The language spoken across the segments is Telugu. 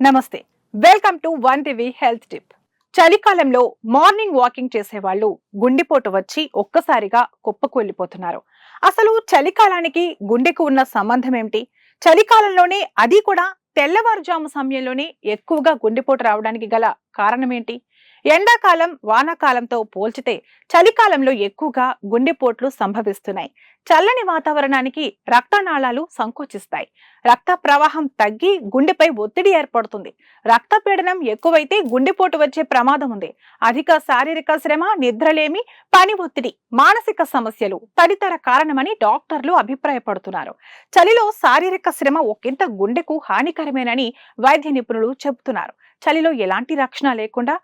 నమస్తే. Welcome to one TV health tip చలికాలంలో మార్నింగ్ వాకింగ్ చేసే వాళ్ళు గుండెపోటు వచ్చి ఒక్కసారిగా కుప్పకూలిపోతున్నారు. అసలు చలికాలానికి గుండెకు ఉన్న సంబంధం ఏమిటి? చలికాలంలోనే అది కూడా తెల్లవారుజాము సమయంలోనే ఎక్కువగా గుండెపోటు రావడానికి గల కారణం ఏంటి? ఎండాకాలం వానాకాలంతో పోల్చితే చలికాలంలో ఎక్కువగా గుండెపోట్లు సంభవిస్తున్నాయి. చల్లని వాతావరణానికి రక్తనాళాలు సంకోచిస్తాయి. రక్త ప్రవాహం తగ్గి గుండెపై ఒత్తిడి ఏర్పడుతుంది. రక్తపీడనం ఎక్కువైతే గుండెపోటు వచ్చే ప్రమాదం ఉంది. అధిక శారీరక శ్రమ నిద్రలేమి పని ఒత్తిడి మానసిక సమస్యలు తదితర కారణమని డాక్టర్లు అభిప్రాయపడుతున్నారు. చలిలో శారీరక శ్రమ ఒకంత గుండెకు హానికరమేనని వైద్య నిపుణులు చెబుతున్నారు. చలిలో ఎలాంటి రక్షణ లేకుండా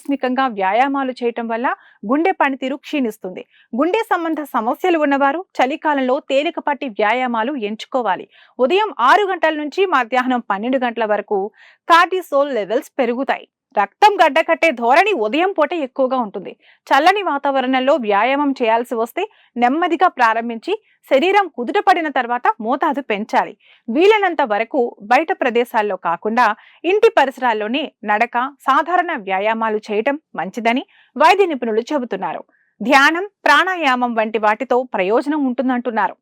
ఆకస్మికంగా వ్యాయామాలు చేయటం వల్ల గుండె పనితీరు క్షీణిస్తుంది. గుండె సంబంధ సమస్యలు ఉన్నవారు చలికాలంలో తేలికపాటి వ్యాయామాలు ఎంచుకోవాలి. ఉదయం ఆరు గంటల నుంచి మధ్యాహ్నం పన్నెండు గంటల వరకు కార్డిసోల్ లెవెల్స్ పెరుగుతాయి. రక్తం గడ్డకట్టే ధోరణి ఉదయం పూట ఎక్కువగా ఉంటుంది. చల్లని వాతావరణంలో వ్యాయామం చేయాల్సి వస్తే నెమ్మదిగా ప్రారంభించి శరీరం కుదుటపడిన తర్వాత మోతాదు పెంచాలి. వీలైనంత వరకు బయట ప్రదేశాల్లో కాకుండా ఇంటి పరిసరాల్లోనే నడక సాధారణ వ్యాయామాలు చేయటం మంచిదని వైద్య నిపుణులు చెబుతున్నారు. ధ్యానం ప్రాణాయామం వంటి వాటితో ప్రయోజనం ఉంటుందంటున్నారు.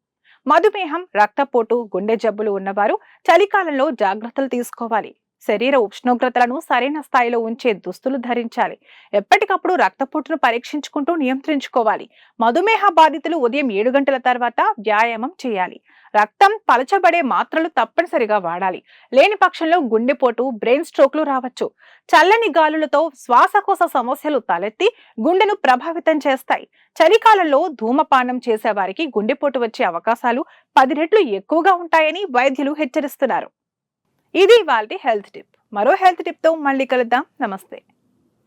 మధుమేహం రక్తపోటు గుండె జబ్బులు ఉన్నవారు చలికాలంలో జాగ్రత్తలు తీసుకోవాలి. శరీర ఉష్ణోగ్రతలను సరైన స్థాయిలో ఉంచే దుస్తులు ధరించాలి. ఎప్పటికప్పుడు రక్తపోటును పరీక్షించుకుంటూ నియంత్రించుకోవాలి. మధుమేహ బాధితులు ఉదయం ఏడు గంటల తర్వాత వ్యాయామం చేయాలి. రక్తం పలచబడే మాత్రలు తప్పనిసరిగా వాడాలి. లేని పక్షంలో గుండెపోటు బ్రెయిన్ స్ట్రోక్లు రావచ్చు. చల్లని గాలులతో శ్వాసకోశ సమస్యలు తలెత్తి గుండెను ప్రభావితం చేస్తాయి. చలికాలంలో ధూమపానం చేసే వారికి గుండెపోటు వచ్చే అవకాశాలు పది రెట్లు ఎక్కువగా ఉంటాయని వైద్యులు హెచ్చరిస్తున్నారు. ఇది వాళ్ళ హెల్త్ టిప్. మరో హెల్త్ టిప్తో మళ్ళీ కలుద్దాం. నమస్తే.